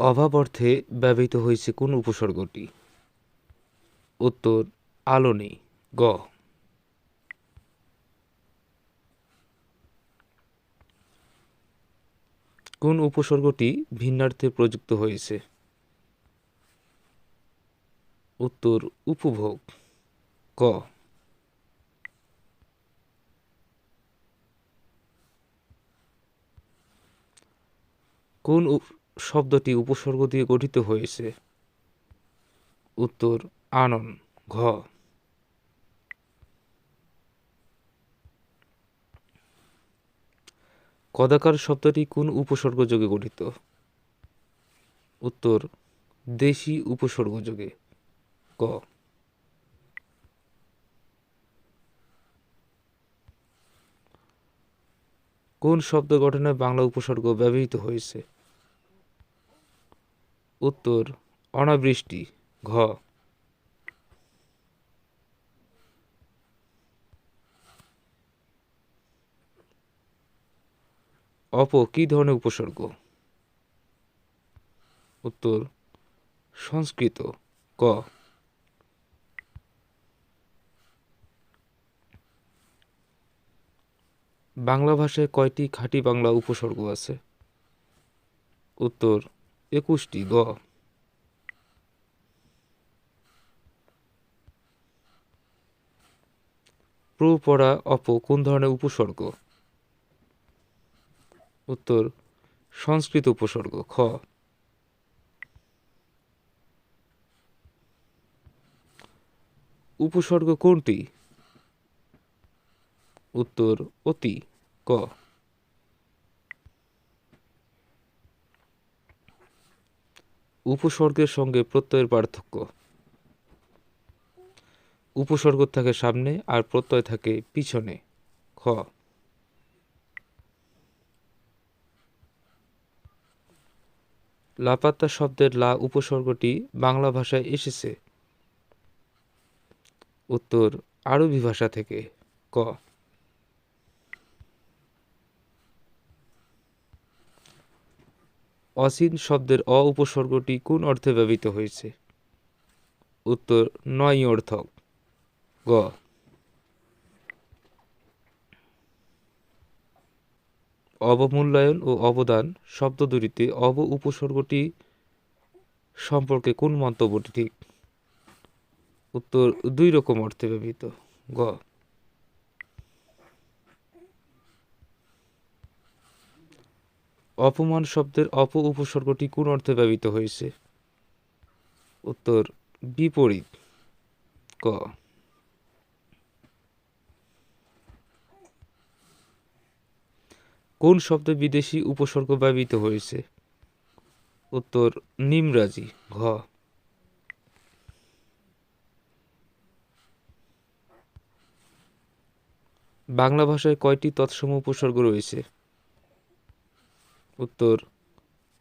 অভাব অর্থে ব্যবহৃত হয়েছে কোন উপসর্গটি? উত্তর, আলো নেই। গ। কোন উপসর্গটি ভিন্নার্থে প্রযুক্ত হয়েছে? উত্তর, উপভোগ। ক। কোন শব্দটি উপসর্গ দিয়ে গঠিত হয়েছে। উত্তর, আনন, ঘ। কদাকার শব্দটি কোন উপসর্গ যোগে গঠিত? উত্তর, দেশি উপসর্গ যোগে, ক। কোন শব্দ গঠনে বাংলা উপসর্গ ব্যবহৃত হয়েছে? উত্তর, অনাবৃষ্টি, ঘ। অপ, কি ধরনের উপসর্গ? উত্তর, সংস্কৃত, ক। বাংলা ভাষায় কয়টি খাঁটি বাংলা উপসর্গ আছে? উত্তর একুশটি, গ। প্র পড়া অপ কোন ধরনের উপসর্গ? উত্তর, সংস্কৃত উপসর্গ, খ। উপসর্গ কোনটি? উত্তর, অতি, ক। উপসর্গের সঙ্গে প্রত্যয়ের পার্থক্য। উপসর্গ থাকে সামনে আর প্রত্যয় থাকে পিছনে। খ। লাপাত্তা শব্দের লা উপসর্গটি বাংলা ভাষায় এসেছে। উত্তর, আরবি ভাষা থেকে। ক। অসীন শব্দের অ উপসর্গটি কোন অর্থে ব্যবহৃত হয়েছে? উত্তর নয় অর্থক। গ। অবমূল্যায়ন ও অবদান শব্দ দুটিতে অব উপসর্গটি সম্পর্কে কোন মন্তব্যটি ঠিক? উত্তর, দুই রকম অর্থে ব্যবহৃত। গ। অপমান শব্দের অপ উপসর্গটি কোন অর্থে ব্যবহৃত হয়েছে? উত্তর, বিপরীত, ক। কোন শব্দে বিদেশি উপসর্গ ব্যবহৃত হয়েছে? উত্তর, নিমরাজি, ঘ। বাংলা ভাষায় কয়টি তৎসম উপসর্গ রয়েছে? উত্তর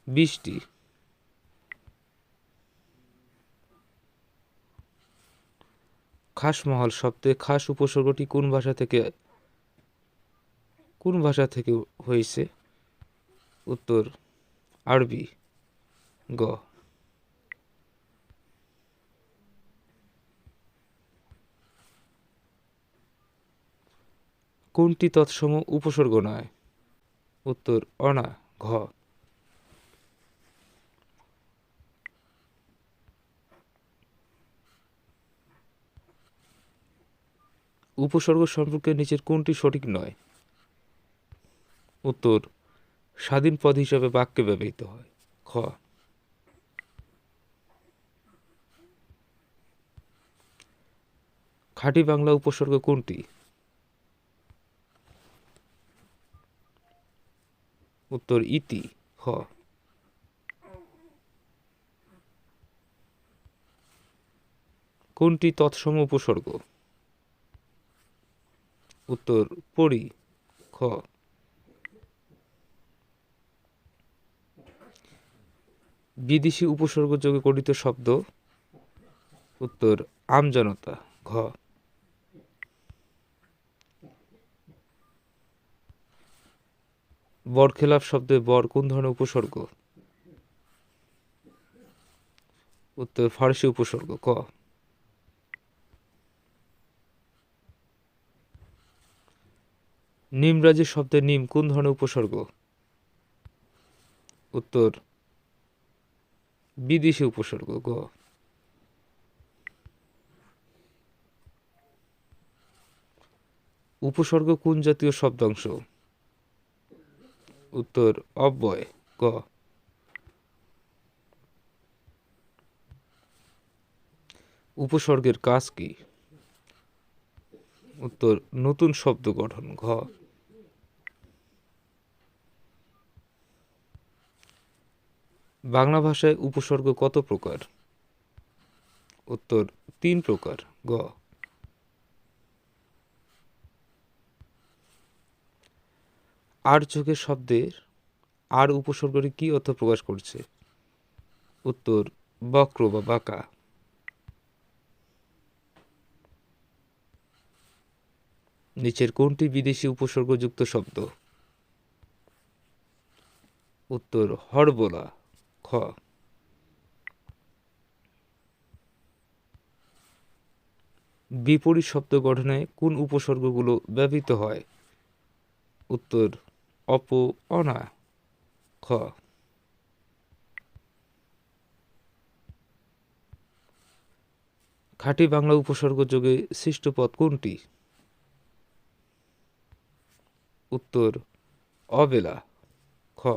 বিশটি খাসমহল শব্দে খাস উপসর্গটি কোন ভাষা থেকে, কোন ভাষা থেকে হয়েছে? উত্তর, আরবি, গ। কোনটি তৎসম উপসর্গ নয়? উত্তর অনা ঘ। উপসর্গ সম্পর্কে নিচের কোনটি সঠিক নয়? উত্তর, স্বাধীন পদ হিসাবে বাক্যে ব্যবহৃত হয়। খ খাঁটি বাংলা উপসর্গ কোনটি? উত্তর ইতি খ কোনটি তৎসম উপসর্গ? উত্তর পরি খ। বিদেশি উপসর্গ যোগে গঠিত শব্দ, উত্তর আমজনতা, ঘ। বরখেলাপ শব্দে বর কোন ধরনের উপসর্গ? উত্তর, ফার্সি উপসর্গ, ক। নিমরাজি শব্দে নিম কোন ধরনের উপসর্গ? উত্তর, বিদেশি উপসর্গ, গ। উপসর্গ কোন জাতীয় শব্দাংশ? উত্তর অব্যয় ক উপসর্গের কাজ কি? উত্তর, নতুন শব্দ গঠন, ঘ। বাংলা ভাষায় উপসর্গ কত প্রকার? উত্তর, তিন প্রকার, গ। আর চোখের শব্দের আর উপসর্গটি কি অর্থ প্রকাশ করছে? উত্তর, বক্র বা বাঁকা। নিচের কোনটি বিদেশি উপসর্গযুক্ত শব্দ? উত্তর, হরবোলা, খ। বিপরীত শব্দ গঠনে কোন উপসর্গগুলো ব্যবহৃত হয়? উত্তর অপ অনা খ। খাঁটি বাংলা উপসর্গ যোগে সৃষ্ট পদ কোনটি? উত্তর, অবেলা, খ।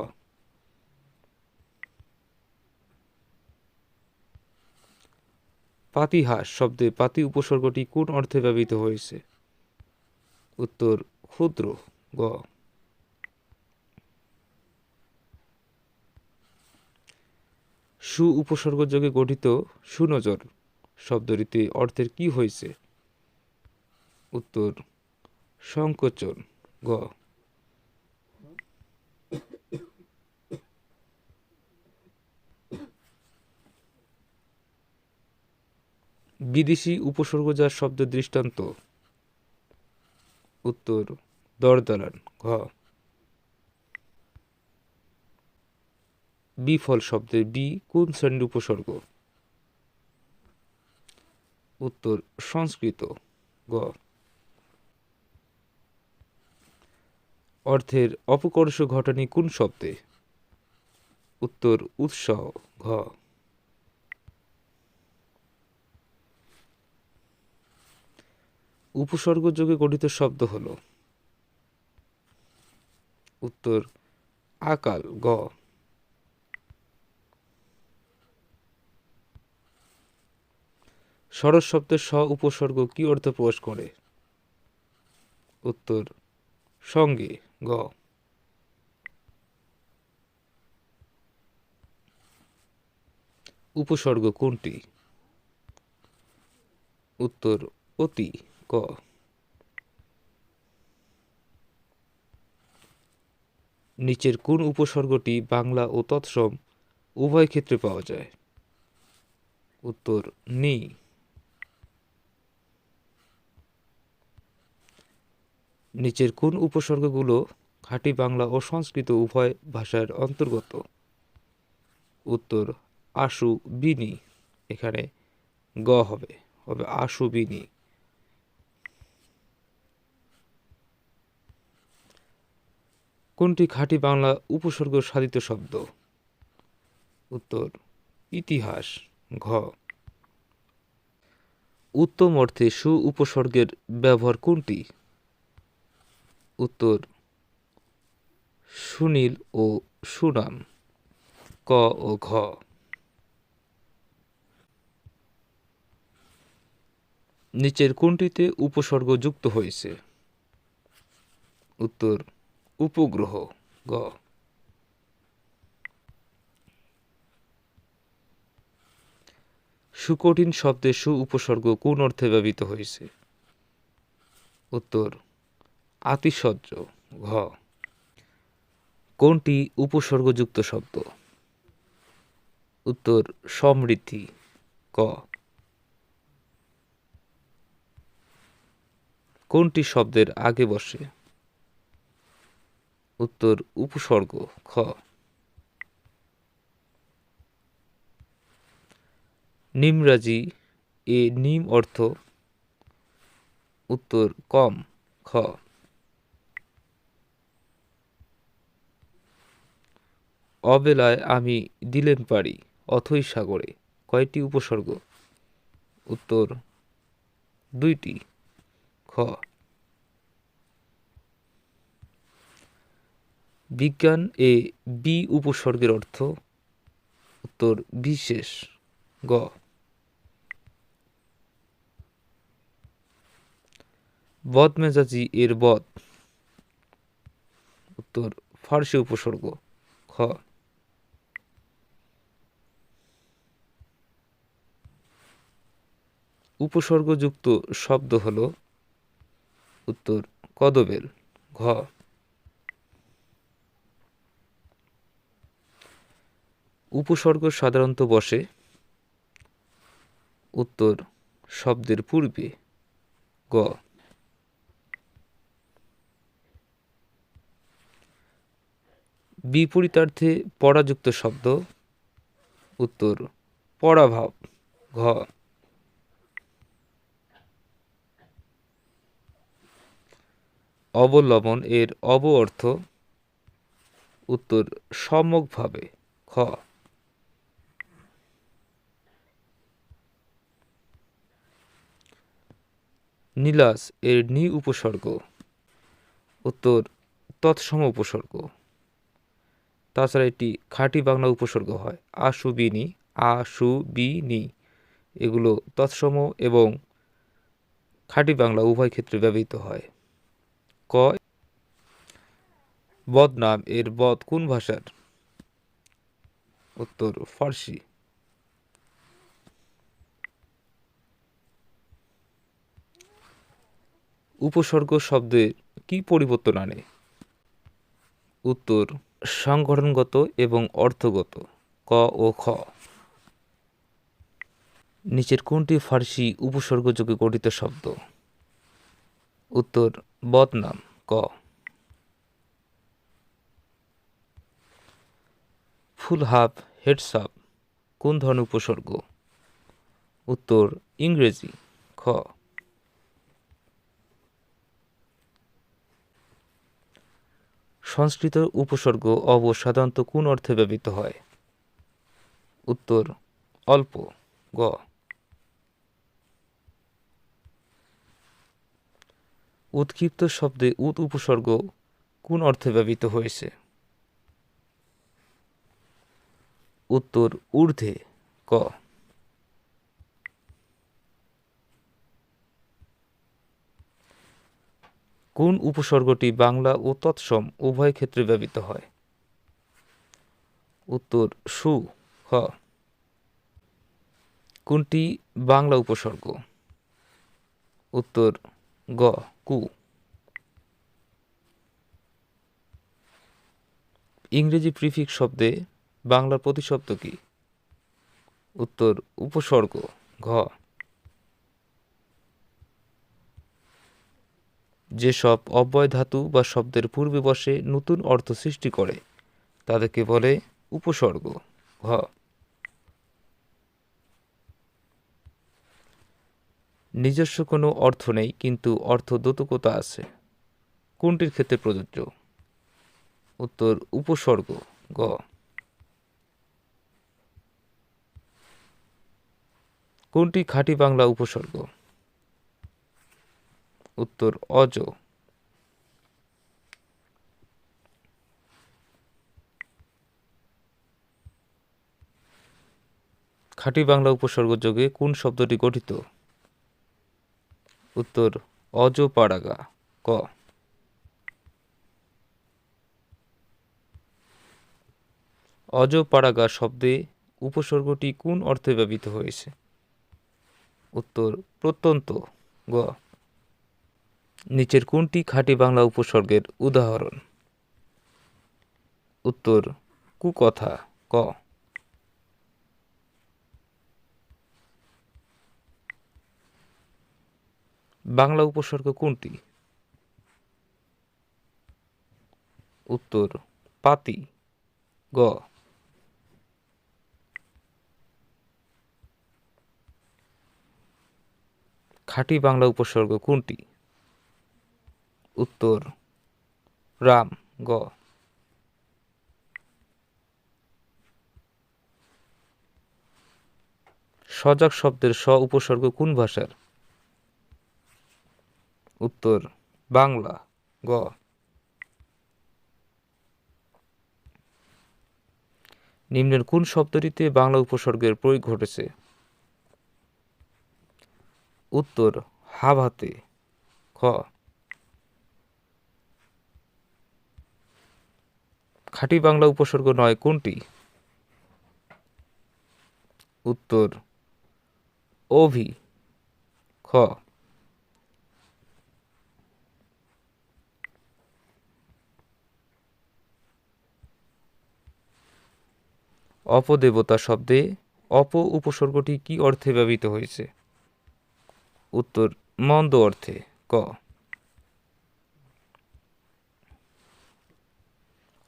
পাতিহাস শব্দে পাতি উপসর্গটি কোন অর্থে ব্যবহৃত হয়েছে? উত্তর, ক্ষুদ্র, গ। সু উপসর্গ যোগে গঠিত সুনজর শব্দটিতে অর্থের কি হয়েছে? উত্তর সংকোচন গ। বিদেশি উপসর্গ যার শব্দ দৃষ্টান্ত। উত্তর দরদালান ঘ। বিফল শব্দে বি কোন শ্রেণির উপসর্গ? উত্তর, সংস্কৃত। গ। অর্থের অপকর্ষ ঘটনি কোন শব্দে? উত্তর, উৎসাহ। ঘ। উপসর্গ যোগে গঠিত শব্দ হল। উত্তর, আকাল। গ। সরস শব্দের স উপসর্গ কি অর্থ প্রকাশ করে? উত্তর, সঙ্গে, গ। উপসর্গ কোনটি? উত্তর, অতি, ক। নিচের কোন উপসর্গটি বাংলা ও তৎসম উভয় ক্ষেত্রে পাওয়া যায়? উত্তর, নি। নিচের কোন উপসর্গগুলো খাঁটি বাংলা ও সংস্কৃত উভয় ভাষার অন্তর্গত? উত্তর, আশু বিনি। এখানে গ হবে হবে আশু বিনি। কোনটি খাঁটি বাংলা উপসর্গ সাধিত শব্দ? উত্তর, ইতিহাস, ঘ। উত্তম অর্থে সু উপসর্গের ব্যবহার কোনটি? উত্তর সুনীল ও সুনাম, ক ও ঘ। নিচের কোনটিতে উপসর্গ যুক্ত হয়েছে? উত্তর, উপগ্রহ, গ। সুকঠিন শব্দে সু উপসর্গ কোন অর্থে ব্যবহৃত হয়েছে? উত্তর আতিশয্য, ঘ। কোনটি উপসর্গযুক্ত শব্দ? উত্তর, সমৃদ্ধি, ক। কোনটি শব্দের আগে বসে? উত্তর, উপসর্গ, খ। নিমরাজি, এ নিম অর্থ উত্তর, কম, খ। অবেলায় আমি দিলেম পারি, অথই সাগরে। কয়টি উপসর্গ? উত্তর, দুইটি। খ। বিজ্ঞান এ বি উপসর্গের অর্থ? উত্তর বিশেষ গ। বদমেজাজি এর বদ। উত্তর, ফার্সি উপসর্গ। খ। উপসর্গযুক্ত শব্দ হল উত্তর কদবেল, ঘ। উপসর্গ সাধারণত বসে, উত্তর শব্দের পূর্বে, গ। বিপরীতার্থে পরাযুক্ত শব্দ, উত্তর পরাভাব, ঘ। অবলম্বন এর অব অর্থ উত্তর সম্যকভাবে খ। নীলাস এর নি উপসর্গ। উত্তর, তৎসম উপসর্গ। তাছাড়া এটি খাঁটি বাংলা উপসর্গ হয়। আশুবিনি আশুবিনি। এগুলো তৎসম এবং খাঁটি বাংলা উভয় ক্ষেত্রে ব্যবহৃত হয়। ক বদনাম এর বদ কোন ভাষার? উত্তর, ফার্সি। উপসর্গ শব্দের কি পরিবর্তন আনে? উত্তর, সংগঠনগত এবং অর্থগত। ক ও খ। নিচের কোনটি ফার্সি উপসর্গযোগে গঠিত শব্দ? উত্তর, বদনাম, ক। ফুল হাফ হেডসাপ কোন ধরনের উপসর্গ? উত্তর, ইংরেজি, খ। সংস্কৃত উপসর্গ অব সাধারণত কোন অর্থে ব্যবহৃত হয়? উত্তর, অল্প, গ। উৎক্ষিপ্ত শব্দে উত উপসর্গ কোন অর্থে ব্যবহৃত হয়েছে? উত্তর, ঊর্ধ্বে, ক। কোন উপসর্গটি বাংলা ও তৎসম উভয় ক্ষেত্রে ব্যবহৃত হয়? উত্তর, সু, খ। কোনটি বাংলা উপসর্গ? উত্তর, গ। কু ইংরেজি প্রিফিক্স শব্দে বাংলার প্রতিশব্দ কি? উত্তর, উপসর্গ, ঘ। যেসব অব্যয় ধাতু বা শব্দের পূর্বে বসে নতুন অর্থ সৃষ্টি করে, তাদেরকে বলে উপসর্গ, ঘ। নিজস্ব কোনো অর্থ নেই, কিন্তু অর্থ দোতকতা আছে। কোনটির ক্ষেত্রে প্রযোজ্য? উত্তর, উপসর্গ, গ। কোনটি খাঁটি বাংলা উপসর্গ? উত্তর, অজ। খাঁটি বাংলা উপসর্গ যোগে কোন শব্দটি গঠিত? উত্তর অজ পাড়াগা ক। অজ পাড়াগা শব্দে উপসর্গটি কোন অর্থে ব্যবহৃত হয়েছে? উত্তর, প্রত্যন্ত, গ। নিচের কোনটি খাঁটি বাংলা উপসর্গের উদাহরণ? উত্তর, কুকথা, ক। বাংলা উপসর্গ কোনটি? উত্তর, পাতি, গ। খাঁটি বাংলা উপসর্গ কোনটি? উত্তর, রাম, গ। সজাগ শব্দের স উপসর্গ কোন ভাষার? উত্তর, বাংলা, গ। নিম্নের কোন শব্দটিতে বাংলা উপসর্গের প্রয়োগ ঘটেছে? উত্তর, হাভাতে, খ। খাঁটি বাংলা উপসর্গ নয়, কোনটি? উত্তর অভি খ। অপদেবতা শব্দে অপ উপসর্গটি কি অর্থে ব্যবহৃত হয়েছে? উত্তর, মন্দ অর্থে, ক।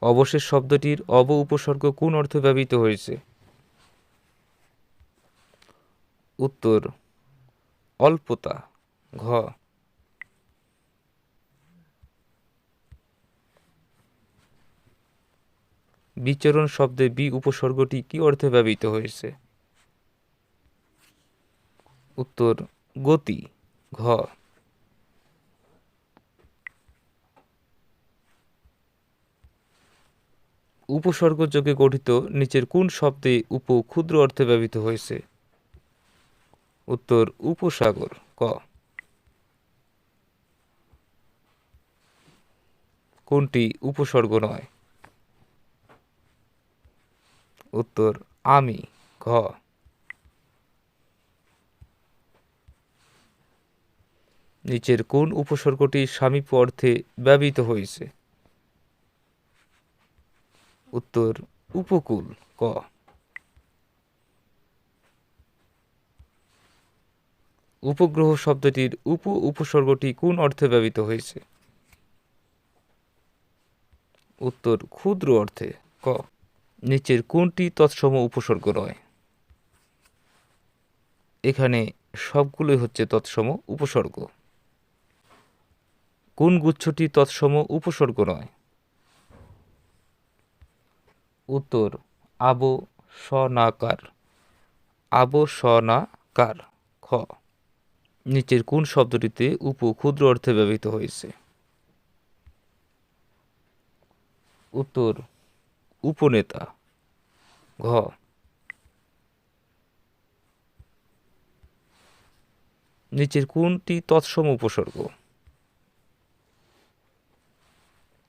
অবশেষ শব্দটির অব উপসর্গ কোন অর্থে ব্যবহৃত হয়েছে? উত্তর, অল্পতা, ঘ। বিচরণ শব্দে বি উপসর্গটি কি অর্থে ব্যবহৃত হয়েছে? উত্তর, গতি, ঘ। উপসর্গ যোগে গঠিত নিচের কোন শব্দে উপ ক্ষুদ্র অর্থে ব্যবহৃত হয়েছে? উত্তর, উপসাগর, ক। কোনটি উপসর্গ নয়? উত্তর আমি, ঘ। নিচের কোন উপসর্গটি স্বামীপ অর্থে ব্যবহৃত হয়েছে? উত্তর, উপকূল, ক। উপগ্রহ শব্দটির উপ উপসর্গটি কোন অর্থে ব্যবহৃত হয়েছে? উত্তর, ক্ষুদ্র অর্থে, ক। নিচের কোনটি তৎসম উপসর্গ নয়? এখানে সবগুলোই হচ্ছে তৎসম উপসর্গ। কোন গুচ্ছটি তৎসম উপসর্গ নয়? উত্তর, আবো সনাকার আবো সনাকার খ। নিচের কোন শব্দটিতে উপ ক্ষুদ্র অর্থে ব্যবহৃত হয়েছে? উত্তর, উপনেতা। ঘ। নিচের কোনটি তৎসম উপসর্গ?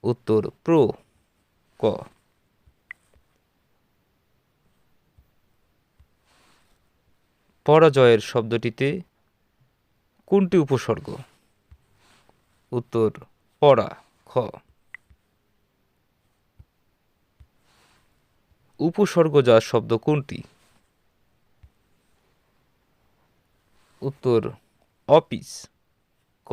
উত্তর, প্রো, ক। পরাজয়ের শব্দটিতে কোনটি উপসর্গ? উত্তর, পড়া, খ। উপসর্গ যা শব্দ কোনটি? উত্তর অফিস ক।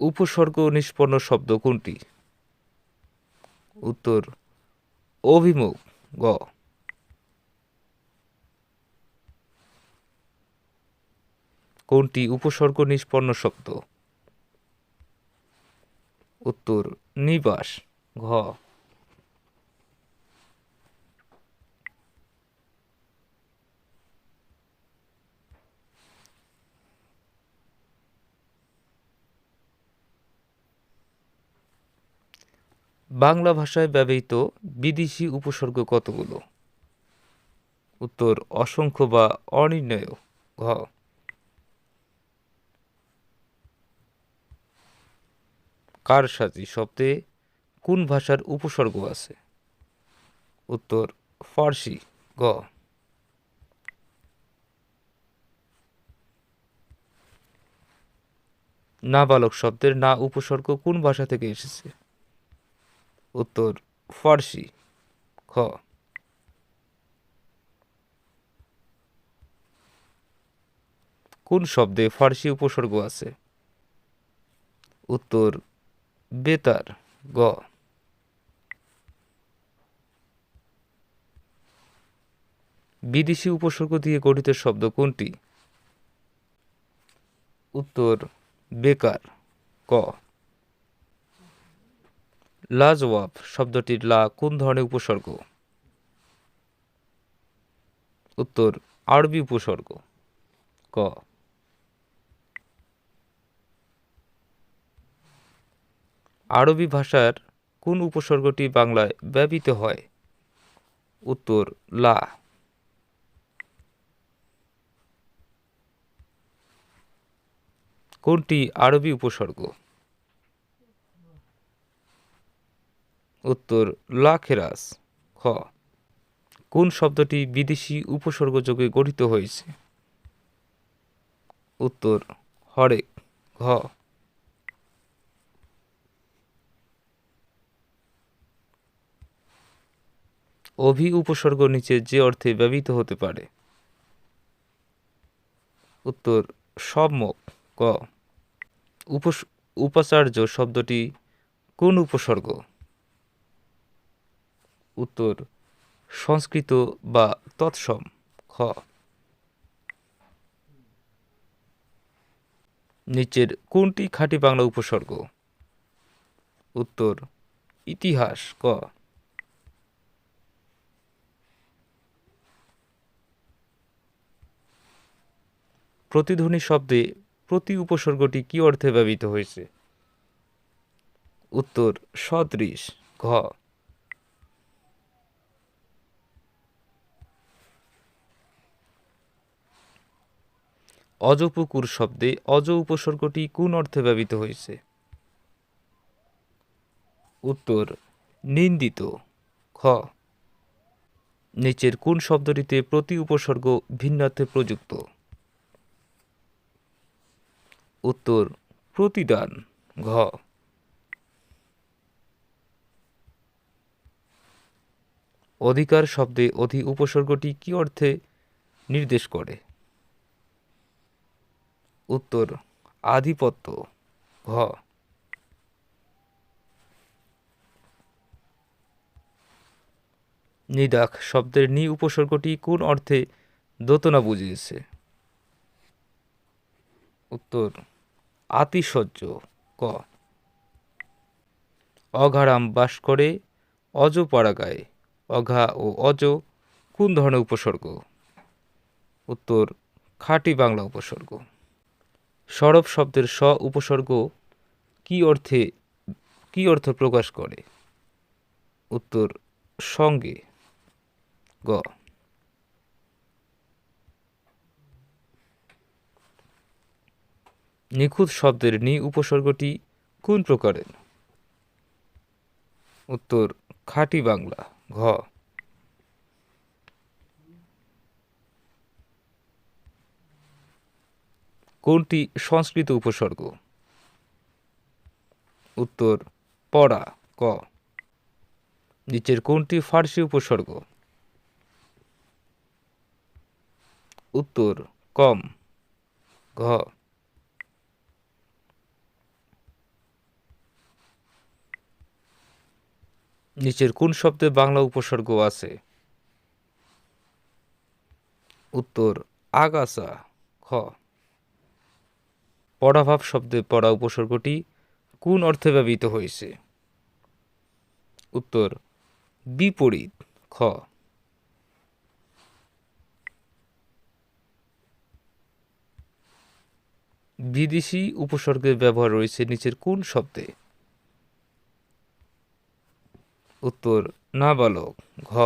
উপসর্গ নিষ্পন্ন শব্দ কোনটি? উত্তর অভিমুখ গ। কোনটি উপসর্গ নিষ্পন্ন শব্দ উত্তর, নিবাস, ঘ। বাংলা ভাষায় ব্যবহৃত বিদেশি উপসর্গ কতগুলো? উত্তর, অসংখ্য বা অনির্ণয়, ঘ। কারসাজি শব্দে কোন ভাষার উপসর্গ আছে? উত্তর, ফার্সি, গ। নাবালক শব্দের না উপসর্গ কোন ভাষা থেকে এসেছে? উত্তর, ফার্সি, খ। কোন শব্দে ফার্সি উপসর্গ আছে? উত্তর বেতার গ। বিদেশি উপসর্গ দিয়ে গঠিত শব্দ কোনটি? উত্তর, বেকার, ক। লাজওয়াব শব্দটির লা কোন ধরনের উপসর্গ? উত্তর, আরবি উপসর্গ, ক। আরবি ভাষার কোন উপসর্গটি বাংলায় ব্যবহৃত হয়? উত্তর, লা। কোনটি আরবি উপসর্গ? উত্তর লাখেরাস খ। কোন শব্দটি বিদেশি উপসর্গ যোগে গঠিত হয়েছে? উত্তর, হরেক, ঘ। অভি উপসর্গ নিচে যে অর্থে ব্যবহৃত হতে পারে। উত্তর সম্যক ক। উপস, উপাচার্য শব্দটি কোন উপসর্গ? উত্তর, সংস্কৃত বা তৎসম, খ। নিচের কোনটি খাঁটি বাংলা উপসর্গ? উত্তর, ইতিহাস, ক। প্রতিধ্বনি শব্দে প্রতি উপসর্গটি কি অর্থে ব্যবহৃত হয়েছে? উত্তর, সদৃশ, ঘ। অজপুকুর শব্দে অজ উপসর্গটি কোন অর্থে ব্যবহৃত হয়েছে? উত্তর, নিন্দিত খ নিচের কোন শব্দটিতে প্রতি উপসর্গ ভিন্নার্থে প্রযুক্ত? উত্তর প্রতিদান ঘ। অধিকার শব্দে অধি উপসর্গটি কি অর্থে নির্দেশ করে? উত্তর আধিপত্য, ঘ। নিদাখ শব্দের নি উপসর্গটি কোন অর্থে দোতনা বুঝিয়েছে? উত্তর আতিশয্য, ক। অঘারাম বাস করে, অজ পাড়াগায় অঘা ও অজ কোন ধরনের উপসর্গ? উত্তর, খাঁটি বাংলা উপসর্গ। সরব শব্দের স উপসর্গ কি অর্থে, কি অর্থ প্রকাশ করে? উত্তর, সঙ্গে, গ। নিখুঁত শব্দের নি উপসর্গটি কোন প্রকারের? উত্তর, খাঁটি বাংলা, ঘ। কোনটি সংস্কৃত উপসর্গ? উত্তর, পড়া, ক। নিচের কোনটি ফার্সি উপসর্গ? উত্তর, কম, ঘ। নিচের কোন শব্দে বাংলা উপসর্গ আছে? উত্তর, আগাছা, খ। পড়াভাব শব্দে পড়া উপসর্গটি কোন অর্থে ব্যবহৃত হয়েছে? উত্তর, বিপরীত, খ। বিদেশি উপসর্গের ব্যবহার রয়েছে নিচের কোন শব্দে? উত্তর নাবালক ঘ।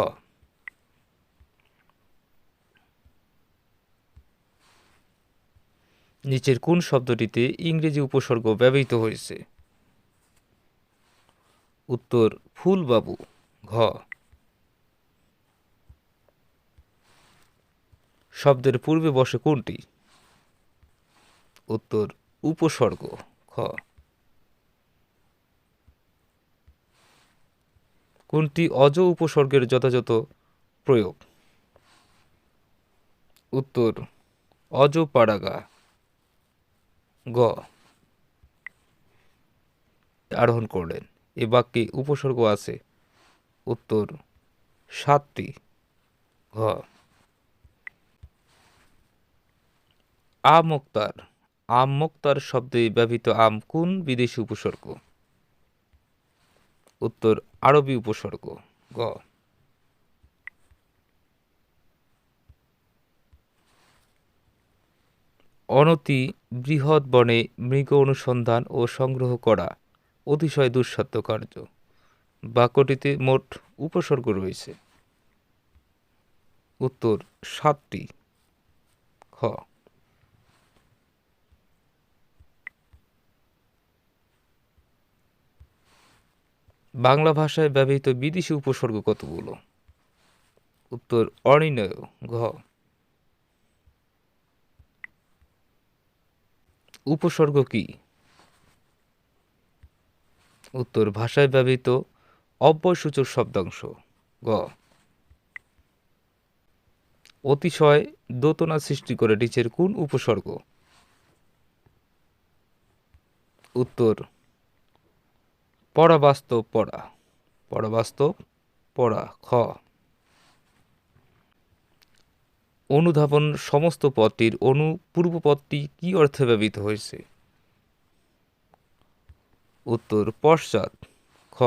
নিচের কোন শব্দটিতে ইংরেজি উপসর্গ ব্যবহৃত হয়েছে? উত্তর, ফুলবাবু, ঘ। শব্দের পূর্বে বসে কোনটি? উত্তর, উপসর্গ, খ। কোনটি অজ উপসর্গের যথাযথ প্রয়োগ? উত্তর, অজ পাড়াগা গ, আরোহণ করলেন। এ বাক্যে উপসর্গ আছে। উত্তর, সাতটি। ঘ, আম মোক্তার। আম মোক্তার শব্দে ব্যবহৃত আম কোন বিদেশি উপসর্গ? উত্তর আরবি উপসর্গ, গ। অনতি বৃহৎ বনে মৃগ অনুসন্ধান ও সংগ্রহ করা অতিশয় দুঃসাধ্য কার্য। বাক্যটিতে মোট উপসর্গ রয়েছে। উত্তর সাতটি, খ। বাংলা ভাষায় ব্যবহৃত বিদেশি উপসর্গ কতগুলো? উত্তর অনির্ণয় ঘ। উপসর্গ কি? উত্তর, ভাষায় ব্যবহৃত অব্যয়সূচক শব্দাংশ গ অতিশয় দোতনা সৃষ্টি করে নিচের কোন উপসর্গ? উত্তর পরাবাস্তব পড়া। পরাবাস্তব পড়া, খ। অনুধাবন সমস্ত পদটির অনু পূর্ব পদটি কি অর্থে ব্যবহৃত হয়েছে? উত্তর, পশ্চাৎ, খ।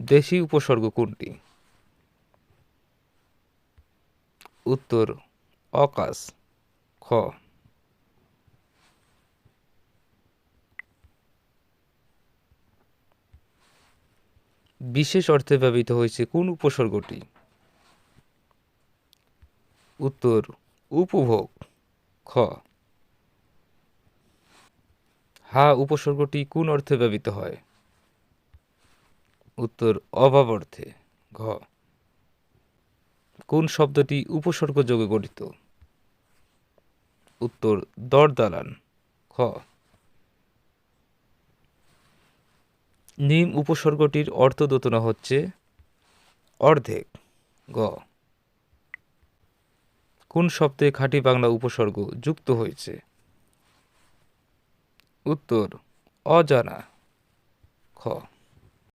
দেশি উপসর্গ কোনটি? উত্তর, অকাশ, খ। বিশেষ অর্থে ব্যবহৃত হয়েছে কোন উপসর্গটি? উত্তর, উপভোগ, খ। হা উপসর্গটি কোন অর্থে ব্যবহৃত হয়? উত্তর, অভাব অর্থে, ঘ। কোন শব্দটি উপসর্গ যোগে গঠিত? উত্তর, দরদালান, খ। নিম উপসর্গটির অর্থ দোতনা হচ্ছে অর্ধেক, গ। কোন শব্দে খাঁটি বাংলা উপসর্গ যুক্ত হয়েছে? উত্তর, অজানা, খ।